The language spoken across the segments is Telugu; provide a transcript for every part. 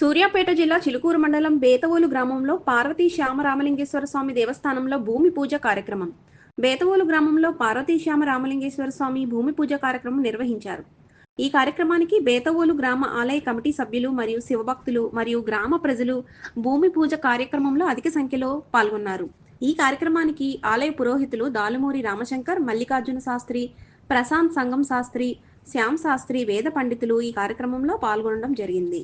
సూర్యాపేట జిల్లా చిలుకూరు మండలం బేతవోలు గ్రామంలో పార్వతీ శ్యామరామలింగేశ్వర స్వామి దేవస్థానంలో భూమి పూజ కార్యక్రమం. బేతవోలు గ్రామంలో పార్వతీ శ్యామ రామలింగేశ్వర స్వామి భూమి పూజ కార్యక్రమం నిర్వహించారు. ఈ కార్యక్రమానికి బేతవోలు గ్రామ ఆలయ కమిటీ సభ్యులు మరియు శివభక్తులు మరియు గ్రామ ప్రజలు భూమి పూజ కార్యక్రమంలో అధిక సంఖ్యలో పాల్గొన్నారు. ఈ కార్యక్రమానికి ఆలయ పురోహితులు దాలుమూరి రామశంకర్ మల్లికార్జున శాస్త్రి ప్రశాంత్ సంగం శాస్త్రి శ్యామ్ శాస్త్రి వేద పండితులు ఈ కార్యక్రమంలో పాల్గొనడం జరిగింది.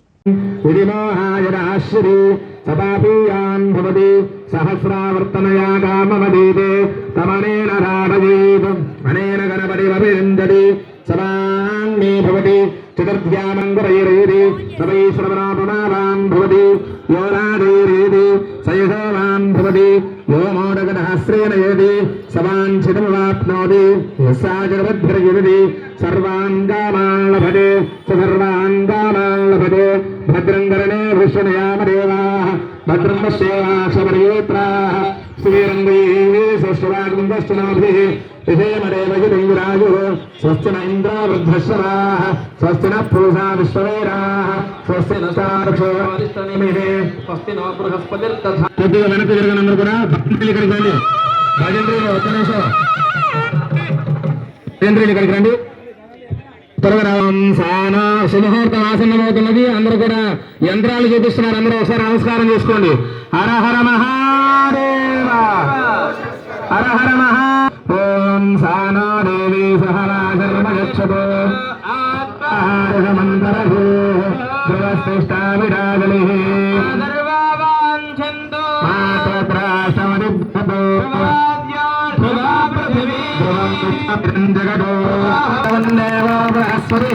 విధిమోహాయరాశ్రీ సదాపీయాన్ భవతి సహస్రావర్తనయా కామమదీతే తమనేన రాఢయేత్ అనేన గణపతిమభినందతి సమాన్నే భవతి చతుర్భ్యామంగరైరేది సవై శ్రవణాపమావాన్ భవతి యో రాధైరేది సయశోవాన్ భవతి యో మోదగదహస్రేణ ఏది సవాంఛితమవాప్నోతి యస్సా జగద్భిర్యది సర్వాన్ కామాన్ లభతే స సర్వాన్ భద్రం కరణే విశ్వనయామదేవాः భద్రం పశ్యేవాశపర్యేత్రాः శ్రీరంగైः స్వస్వరాగంధశ్చనాభిः స్వస్తి న ఇంద్రా స్వస్తి న పూషా విశ్వవేరాः స్వస్తి న స్వస్తి నవ బృహస్పతిర్దధా కొద్దిగా వెనక్కి కూడా భక్తులు ఇక్కడికి రండి. ఒక్క నిమిషం. ఇక్కడికి రండి. సాన శుభముహూర్తం ఆసన్నమవుతున్నది అందరూ కూడా యంత్రాలు చూపిస్తున్నారు. అందరూ ఒకసారి నమస్కారం చేసుకోండి. హర హర మహాదేవ. హర హర మహా. ఓం సానా దేవి సహనాశర్మ గచ్చతో ఆహారమంతరభూ ధ్రువశ్రేష్టా విరాజలి. సర్వావాంఛంతో మాతృప్రాశమనిభ్యతో ధ్రువా పృథివీ జగదో వందేవో బృహస్పతి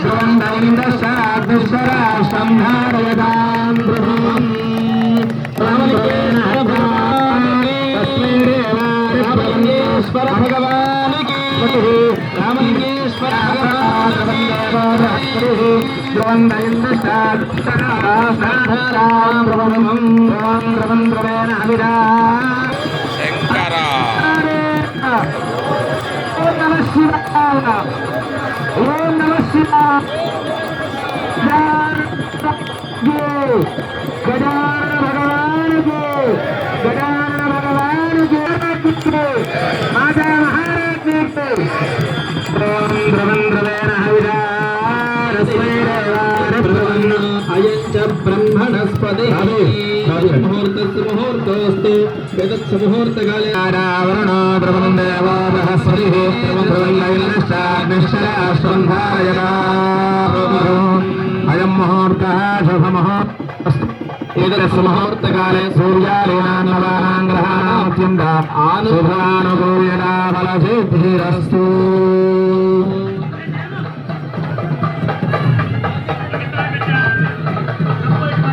ధ్రువందైంద్రశాద్విశ్వరాష్ట్రం ధారయతాం ప్రభుం తస్మై దేవాయ రామలింగేశ్వర భగవానికి రామలింగేశ్వర శంకర నమ శివాయ ఓం నమ శివాయ గజాన భగవానుకు గజాన భగవానికి మాతా మహారాజ్ఞి ద్రవం ద్రవం ద్రవేణ అయం చ బ్రహ్మణస్పతి ముహూర్తోస్తు వేదస్సు ముహూర్తకాలే వరుణో ద్రవం దేవో బృహస్పతి ధ్రువంగైశ్రాశ్వం ధారయతా అయం ముహూర్త శుభముహూర్త ఏదస్సు ముహూర్తకాలే సూర్యాదీనాం నవానాం